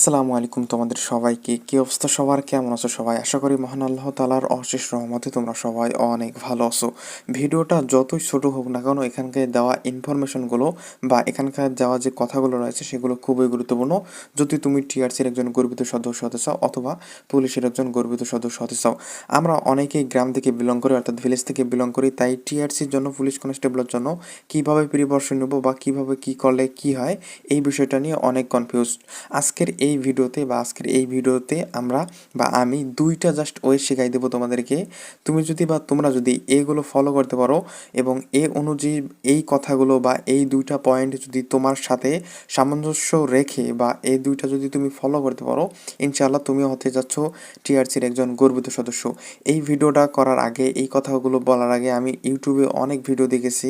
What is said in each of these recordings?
আসসালামু আলাইকুম তোমাদের সবাইকে। কি অবস্থা সবার? কেমন আছো সবাই? আশা করি মহান আল্লাহ তালার অশেষ রহমতে তোমরা সবাই অনেক ভালো আছো। ভিডিওটা যতই ছোট হোক না কেন, এখানকার দেওয়া ইনফরমেশনগুলো বা এখানকার দেওয়া যে কথাগুলো রয়েছে, সেগুলো খুবই গুরুত্বপূর্ণ। যদি তুমি টিআরসির একজন গর্বিত সদস্য হতে চাও অথবা পুলিশের একজন গর্বিত সদস্য হতে চাও, আমরা অনেকেই গ্রাম থেকে বিলং করি, অর্থাৎ ভিলেজ থেকে বিলং করি, তাই টিআরসির জন্য, পুলিশ কনস্টেবলের জন্য কীভাবে প্রিপারেশন নেব বা কীভাবে কি করলে কি হয়, এই বিষয়টা নিয়ে অনেক কনফিউজ আজকের এই ভিডিওতে বা আজকের এই ভিডিওতে আমরা বা আমি দুইটা জাস্ট ওয়ে শেখাই দেবো তোমাদেরকে। তুমি যদি বা তোমরা যদি এগুলো ফলো করতে পারো এবং এ অনুযায়ী এই কথাগুলো বা এই দুইটা পয়েন্ট যদি তোমার সাথে সামঞ্জস্য রেখে বা এই দুইটা যদি তুমি ফলো করতে পারো, ইনশাআল্লাহ তুমিও হতে যাচ্ছ টিআরসির একজন গর্বিত সদস্য। এই ভিডিওটা করার আগে, এই কথাগুলো বলার আগে আমি ইউটিউবে অনেক ভিডিও দেখেছি।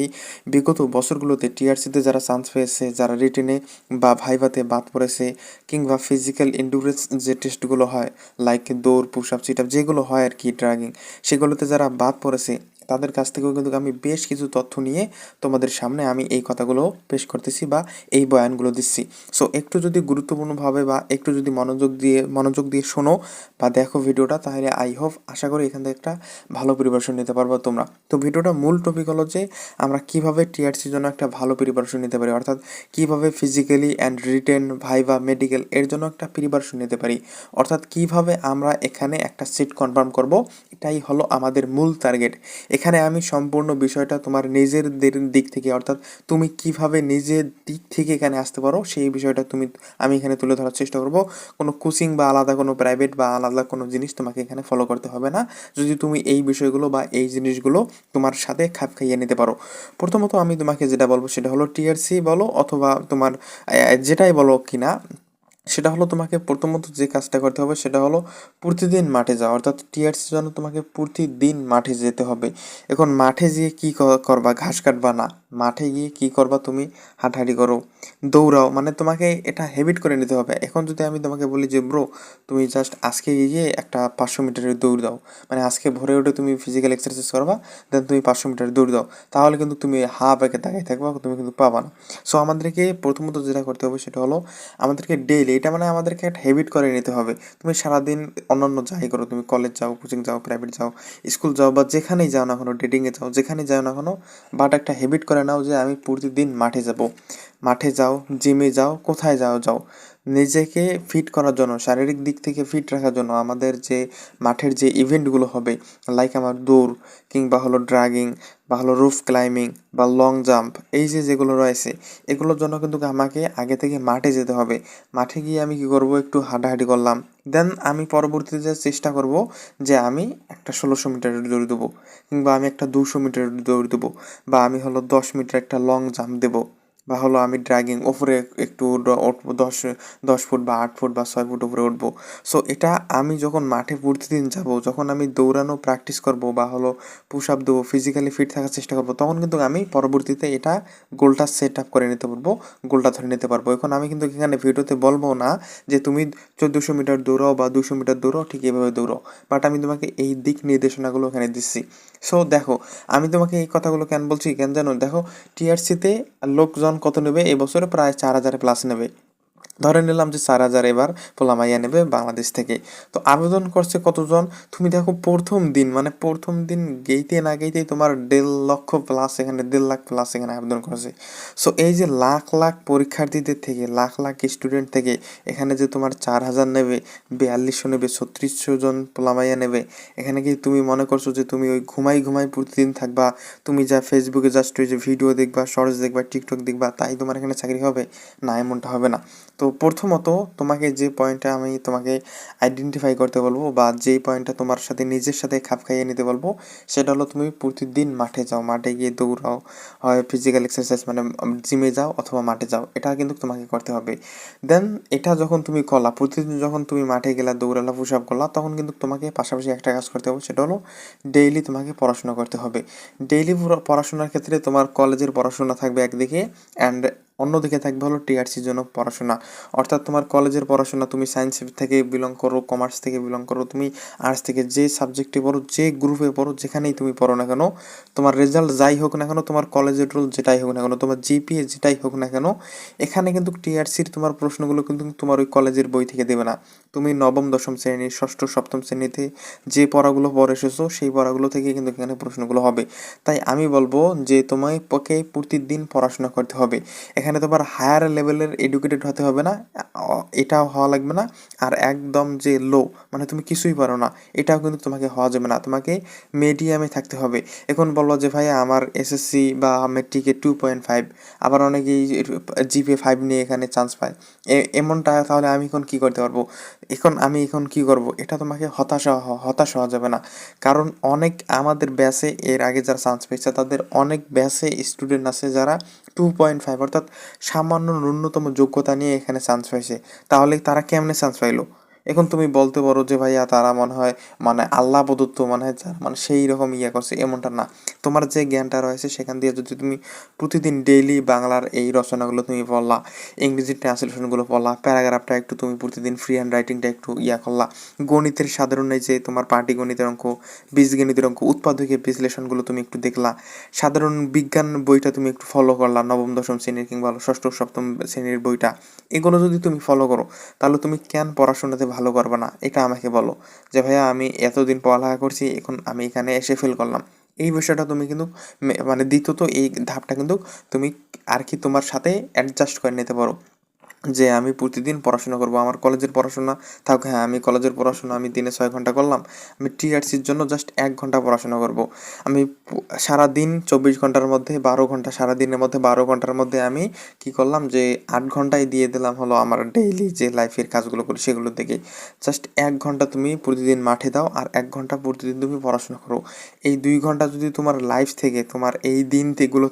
বিগত বছরগুলোতে টিআরসিতে যারা চান্স পেয়েছে, যারা রিটেনে বা ভাইভাতে বাদ পড়েছে কিংবা ফিজিক্যাল এন্ডুরেন্স যে টেস্টগুলো হয় লাইক দৌড় পুশ আপ আপ যেগুলো হয় আর কি ড্রাগিং সেগুলোতে যারা বাদ পড়েছে তাদের কাছ থেকেও কিন্তু আমি বেশ কিছু তথ্য নিয়ে তোমাদের সামনে আমি এই কথাগুলো পেশ করতেছি বা এই বয়ানগুলো দিচ্ছি। সো একটু যদি গুরুত্বপূর্ণভাবে বা একটু যদি মনোযোগ দিয়ে মনোযোগ দিয়ে শোনো বা দেখো ভিডিওটা, তাহলে আই হোপ আশা করি এখান থেকে একটা ভালো প্রিপারেশন নিতে পারব তোমরা। তো ভিডিওটা মূল টপিক হলো যে আমরা কীভাবে টিআরসির জন্য একটা ভালো প্রিপারেশন নিতে পারি, অর্থাৎ কীভাবে physically and written viva medical এর জন্য একটা প্রিপারেশন নিতে পারি। অর্থাৎ কীভাবে আমরা এখানে একটা সিট কনফার্ম করব, এটাই হলো আমাদের মূল টার্গেট এখানে আমি সম্পূর্ণ বিষয়টা তোমার নিজের দিক থেকে, অর্থাৎ তুমি কীভাবে নিজের দিক থেকে এখানে আসতে পারো, সেই বিষয়টা তুমি, আমি এখানে তুলে ধরার চেষ্টা করব। কোনো কোচিং বা আলাদা কোনো প্রাইভেট বা আলাদা কোনো জিনিস তোমাকে এখানে ফলো করতে হবে না। যদি তুমি এই বিষয়গুলো বা এই জিনিসগুলো তোমার সাথে খাপ খাইয়ে নিতে পারো। প্রথমত আমি তোমাকে যেটা বলব সেটা হলো টিআরসি বলো অথবা তোমার যেটাই বলো কিনা সেটা হলো তোমাকে প্রথমত যে কাজটা করতে হবে সেটা হলো প্রতিদিন মাঠে যাওয়া। অর্থাৎ টিআরসির জন্য তোমাকে প্রতিদিন মাঠে যেতে হবে। এখন মাঠে গিয়ে কী, করবা? ঘাস কাটবা না। মাঠে গিয়ে কি করবা তুমি? হাঁটাহাঁটি করো। দৌড়াও। মানে তোমাকে এটা হ্যাবিট করে নিতে হবে। এখন যদি আমি তোমাকে বলি যে ব্রো তুমি জাস্ট আজকে গিয়ে একটা পাঁচশো মিটারের দৌড় দাও। মানে আজকে ভোরে উঠে তুমি ফিজিক্যাল এক্সারসাইজ করবা দেন তুমি পাঁচশো মিটার দৌড় দাও। তাহলে কিন্তু তুমি হা প্যাকে তাকাই থাকবা, তুমি কিন্তু পাবা না। সো আমাদেরকে প্রথমত যেটা করতে হবে সেটা হলো আমাদেরকে ডেইলি এটা মানে আমাদেরকে একটা হ্যাবিট করে নিতে হবে। তুমি সারাদিন অন্যান্য যাই করো, তুমি কলেজ যাও কোচিং যাও প্রাইভেট যাও স্কুল যাও বা যেখানেই যাও না কোনো ডেটিংয়ে যাও, যেখানেই যাও না কোনো বাট একটা হ্যাবিট করে নাও যে আমি প্রতিদিন মাঠে যাব। মাঠে যাও জিমে যাও কোথায় যাও যাও। নিজেকে ফিট করার জন্য, শারীরিক দিক থেকে ফিট রাখার জন্য আমাদের যে মাঠের যে ইভেন্টগুলো হবে লাইক আমার দৌড় কিংবা হলো ড্রাগিং বা হলো রুফ ক্লাইম্বিং বা লং জাম্প এই যে যেগুলো রয়েছে, এগুলোর জন্য কিন্তু আমাকে আগে থেকে মাঠে যেতে হবে। মাঠে গিয়ে আমি কি করব? একটু হাঁটাহাঁটি করলাম। দেন আমি পরবর্তীতে চেষ্টা করব যে আমি একটা ষোলোশো মিটারের দৌড় দেবো কিংবা আমি একটা দুশো মিটারের দৌড় দেবো বা আমি হলো দশ মিটার একটা লং জাম্প দেবো। বা হলো আমি ড্রাগিং ওপরে একটু উঠবো দশ দশ ফুট বা আট ফুট বা ছয় ফুট উপরে উঠবো। সো এটা আমি যখন মাঠে প্রতিদিন যাব, যখন আমি দৌড়ানো প্র্যাকটিস করব বা হলো পুশ আপ দেবো ফিজিক্যালি ফিট থাকার চেষ্টা করব, তখন কিন্তু আমি পরবর্তীতে এটা গোলটা সেট আপ করে নিতে পারব গোলটা ধরে নিতে পারব। এখন আমি কিন্তু এখানে ভিডিওতে বলব না যে তুমি চোদ্দোশো মিটার দৌড়াও বা দুশো মিটার দৌড়াও, ঠিক এভাবে দৌড়াও। বাট আমি তোমাকে এই দিক নির্দেশনাগুলো এখানে দিচ্ছি। সো দেখো, আমি তোমাকে এই কথাগুলো কেন বলছি? কেন জানো? দেখো টিআরসিতে লোকজন কত নেবে? এবছরে প্রায় চার হাজার প্লাস নেবে। ধরে নিলাম যে চার হাজার এবার পোলামাইয়া নেবে বাংলাদেশ থেকে। তো আবেদন করছে কতজন? তুমি দেখো প্রথম দিন মানে প্রথম দিন গেইতে না গেইতেই তোমার দেড় লক্ষ প্লাস এখানে, দেড় লাখ প্লাস এখানে আবেদন করছে। সো এই যে লাখ লাখ পরীক্ষার্থীদের থেকে, লাখ লাখ স্টুডেন্ট থেকে এখানে যে তোমার চার হাজার নেবে, বিয়াল্লিশশো নেবে, ছত্রিশশো জন পোলামাইয়া নেবে, এখানে কি তুমি মনে করছ যে তুমি ওই ঘুমাই ঘুমাই প্রতিদিন থাকবা? তুমি যা ফেসবুকে জাস্ট ওই যে ভিডিও দেখবা শর্টস দেখবা টিকটক দেখবা, তাই তোমার এখানে চাকরি হবে? না, এমনটা হবে না। তো প্রথমত তোমাকে যে পয়েন্টটা আমি তোমাকে আইডেন্টিফাই করতে বলব বা যেই পয়েন্টটা তোমার সাথে নিজের সাথে খাপ খাইয়ে নিতে বলব, সেটা হলো তুমি প্রতিদিন মাঠে যাও। মাঠে গিয়ে দৌড়াও, হয় ফিজিক্যাল এক্সারসাইজ মানে জিমে যাও অথবা মাঠে যাও, এটা কিন্তু তোমাকে করতে হবে। দেন এটা যখন তুমি করলা, প্রতিদিন যখন তুমি মাঠে গেলা, দৌড়ালা পুশ আপ করলা, তখন কিন্তু তোমাকে পাশাপাশি একটা কাজ করতে হবে, সেটা হলো ডেইলি তোমাকে পড়াশোনা করতে হবে। ডেইলি পড়াশোনার ক্ষেত্রে তোমার কলেজের পড়াশোনা থাকবে একদিকে অ্যান্ড অন্যদিকে থাকবে হলো টিআরসির জন্য পড়াশোনা। অর্থাৎ তোমার কলেজের পড়াশোনা তুমি সায়েন্স থেকে বিলং করো কমার্স থেকে বিলং করো, তুমি আর্টস থেকে যে সাবজেক্টে পড়ো, যে গ্রুপে পড়ো, যেখানেই তুমি পড়ো না কেন, তোমার রেজাল্ট যাই হোক না কেন, তোমার কলেজের রোল যেটাই হোক না কেন, তোমার জিপিএ যেটাই হোক না কেন, এখানে কিন্তু টিআরসির তোমার প্রশ্নগুলো কিন্তু তোমার ওই কলেজের বই থেকে দেবে না। তুমি নবম, দশম শ্রেণি, ষষ্ঠ, সপ্তম শ্রেণীতে যে পড়াগুলো পড়ে এসেছ, সেই পড়াগুলো থেকে কিন্তু এখানে প্রশ্নগুলো হবে। তাই আমি বলব যে তোমায় পকে প্রতিদিন পড়াশোনা করতে হবে। এখানে তোমার হায়ার লেভেলের এডুকেটেড হতে হবে না এটাও হওয়া লাগবে না। আর একদম যে লো মানে তুমি কিছুই পারো না, এটাও কিন্তু তোমাকে হওয়া যাবে না। তোমাকে মিডিয়ামে থাকতে হবে। এখন বলল যে ভাই আমার এসএসসি বা মেট্রিকে টু পয়েন্ট ফাইভ আবার অনেকেই জিপে ফাইভ নিয়ে এখানে চান্স পায়। এমনটা তাহলে আমি এখন কি করতে পারব? এখন আমি এখন কি করব? এটা তোমাকে হতাশা হতাশ হওয়া যাবে না। কারণ অনেক আমাদের ব্যাচে এর আগে যারা চান্স পেয়েছে, তাদের অনেক ব্যাচে স্টুডেন্ট আছে যারা টু পয়েন্ট ফাইভ অর্থাৎ সামান্য ন্যূনতম যোগ্যতা নিয়ে এখানে চান্স পাইছে। তাহলে তারা কেমনে চান্স পাইলো? এখন তুমি বলতে পারো যে ভাইয়া তারা মনে হয় মানে আল্লাহ প্রদত্ত মনে হয় যারা মানে সেই রকম ইয়ে করছে, এমনটা না। তোমার যে জ্ঞানটা রয়েছে সেখান দিয়ে যদি তুমি প্রতিদিন ডেইলি বাংলার এই রচনাগুলো তুমি পড়লা, ইংরেজি ট্রান্সলেশনগুলো পড়লা প্যারাগ্রাফটা একটু তুমি প্রতিদিন ফ্রি হ্যান্ড রাইটিংটা একটু ইয়া করলা, গণিতের সাধারণ এই যে তোমার পার্টি গণিতের অঙ্ক, বীজগণিতের অঙ্ক, উৎপাদকের বিশ্লেষণগুলো তুমি একটু দেখলা, সাধারণ বিজ্ঞান বইটা তুমি একটু ফলো করলা, নবম, দশম শ্রেণির কিংবা ষষ্ঠ, সপ্তম শ্রেণির বইটা, এগুলো যদি তুমি ফলো করো, তাহলে তুমি কেন পড়াশোনাতে ভালো করবে না। এটা আমাকে বলো যে, ভাইয়া, আমি এতদিন পড়ালেখা করছি, এখন আমি এখানে এসে ফেল করলাম। এই বিষয়টা তুমি কিন্তু মানে দ্বিতীয়ত এই ধাপটা কিন্তু তুমি আর কি তোমার সাথে অ্যাডজাস্ট করে নিতে পারো। যে আমি প্রতিদিন পড়াশোনা করব, আমার কলেজের পড়াশোনা থাক হ্যাঁ আমি কলেজের পড়াশোনা আমি দিনে ছয় ঘণ্টা করলাম, আমি টিআরসির জন্য জাস্ট এক ঘণ্টা পড়াশোনা করব। আমি সারা দিন চব্বিশ ঘণ্টার মধ্যে বারো ঘণ্টা সারা দিনের মধ্যে বারো ঘণ্টার মধ্যে আমি কি করলাম যে আট ঘন্টায় দিয়ে দিলাম হলো আমার ডেইলি যে লাইফের কাজগুলো করি সেগুলো থেকে জাস্ট এক ঘণ্টা তুমি প্রতিদিন মাঠে দাও আর এক ঘণ্টা প্রতিদিন তুমি পড়াশোনা করো। এই দুই ঘণ্টা যদি তোমার লাইফ থেকে, তোমার এই দিন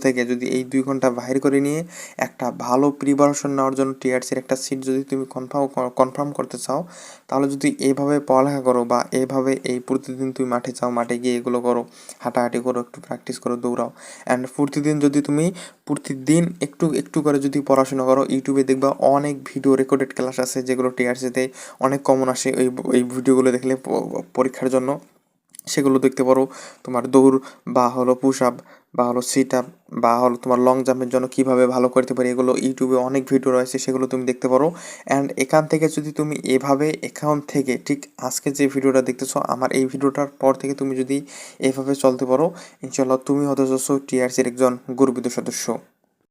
থেকে যদি এই দুই ঘণ্টা বাহির করে নিয়ে একটা ভালো প্রিপারেশন নেওয়ার জন্য টিআরসির একটা সিট যদি তুমি কনফার্ম কনফার্ম করতে চাও, তাহলে যদি এইভাবে পড়ালেখা করো বা এইভাবে এই প্রতিদিন তুমি মাঠে যাও, মাঠে গিয়ে এগুলো করো, হাঁটাহাঁটি করো, একটু প্র্যাকটিস করো, দৌড়াও। অ্যান্ড প্রতিদিন যদি তুমি, প্রতিদিন একটু একটু করে যদি পড়াশোনা করো ইউটিউবে দেখবা অনেক ভিডিও রেকর্ডেড ক্লাস আছে যেগুলো টিআরসিতে অনেক কমন আসে। ওই এই ভিডিওগুলো দেখলে পরীক্ষার জন্য সেগুলো দেখতে পারো। তোমার দৌড় বা হলো পুশ আপ বা হলো সিট আপ বা হলো তোমার লং জাম্পের জন্য কীভাবে ভালো করতে পারি, এগুলো ইউটিউবে অনেক ভিডিও রয়েছে, সেগুলো তুমি দেখতে পারো। অ্যান্ড এখান থেকে যদি তুমি এভাবে এখান থেকে ঠিক আজকে যে ভিডিওটা দেখতেছো, আমার এই ভিডিওটার পর থেকে তুমি যদি এভাবে চলতে পারো ইনশাল্লাহ তুমি হতে যাচ্ছ টিআরসির একজন গর্বিত সদস্য।